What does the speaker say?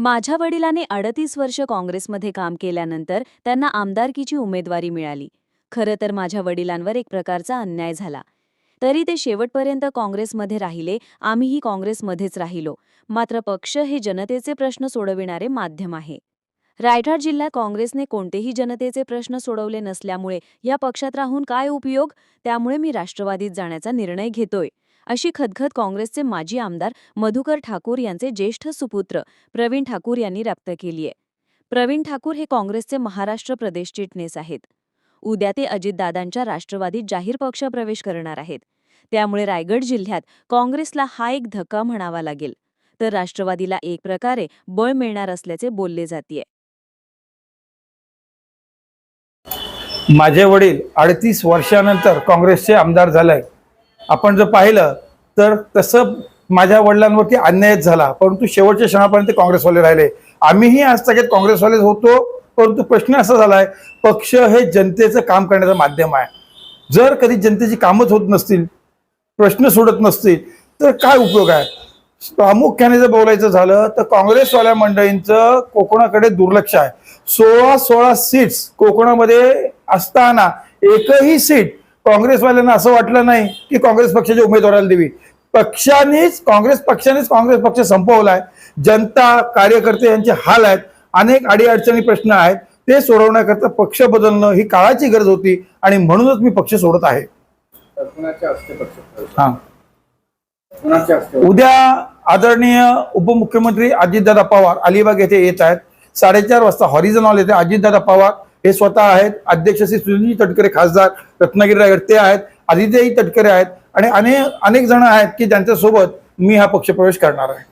माझ्या वडिलाने अडतीस वर्ष काँग्रेसमध्ये काम केल्यानंतर त्यांना आमदारकीची उमेदवारी मिळाली. खरं तर माझ्या वडिलांवर एक प्रकारचा अन्याय झाला. तरी ते शेवटपर्यंत काँग्रेसमध्ये राहिले आम्हीही काँग्रेसमध्येच राहिलो. मात्र पक्ष हे जनतेचे प्रश्न सोडविणारे माध्यम आहे. रायगड जिल्ह्यात काँग्रेसने कोणतेही जनतेचे प्रश्न सोडवले नसल्यामुळे या पक्षात राहून काय उपयोग? त्यामुळे मी राष्ट्रवादीत जाण्याचा निर्णय घेतोय. अशी खदखद काँग्रेसचे माजी आमदार मधुकर ठाकूर यांचे ज्येष्ठ सुपुत्र प्रवीण ठाकूर यांनी व्यक्त केली आहे. प्रवीण ठाकूर हे काँग्रेसचे महाराष्ट्र प्रदेश चिटणीस आहेत. उद्या ते अजितदादांच्या राष्ट्रवादीत जाहीर पक्ष प्रवेश करणार आहेत. त्यामुळे रायगड जिल्ह्यात काँग्रेसला हा एक धक्का म्हणावा लागेल. तर राष्ट्रवादीला एक प्रकारे बळ मिळणार असल्याचे बोलले जाते माझे वडील अडतीस वर्षानंतर काँग्रेसचे आमदार झाले आपण जर पाहिलं तर तसं माझ्या वडिलांवरती अन्यायच झाला. परंतु शेवटच्या क्षणापर्यंत काँग्रेसवाले राहिले. आम्हीही आज सगळ्यात काँग्रेसवालेच होतो परंतु प्रश्न असा झालाय पक्ष हे जनतेचं काम करण्याचं माध्यम आहे. जर कधी जनतेची कामच होत नसतील प्रश्न सोडत नसतील तर काय उपयोग आहे? प्रामुख्याने जर बोलायचं झालं तर काँग्रेसवाल्या मंडळींचं कोकणाकडे दुर्लक्ष आहे. सोळा सोळा सीट्स कोकणामध्ये असताना एकही सीट काँग्रेसवाल्यांना असं वाटलं नाही की काँग्रेस पक्षाच्या उमेदवाराला देवी पक्षानेच काँग्रेस पक्षानेच काँग्रेस पक्ष संपवलाय. जनता कार्यकर्ते यांचे हाल आहेत. अनेक अडीअडचणी प्रश्न आहेत. ते सोडवण्याकरता पक्ष बदलणं ही काळाची गरज होती आणि म्हणूनच मी पक्ष सोडत आहे. हा. उद्या आदरणीय उपमुख्यमंत्री अजितदादा पवार अलिबाग येथे येत आहेत. साडेचार वाजता हॉरिझन हॉल येथे अजितदादा पवार हे स्वतः आहेत. अध्यक्ष श्री सुनीलजी तटकरे खासदार रत्नागिरी रायगड ते आहेत. आदित्यही तटकरे आहेत. आणि अनेक अनेक जण आहेत की ज्यांच्यासोबत मी हा पक्षप्रवेश करणार आहे.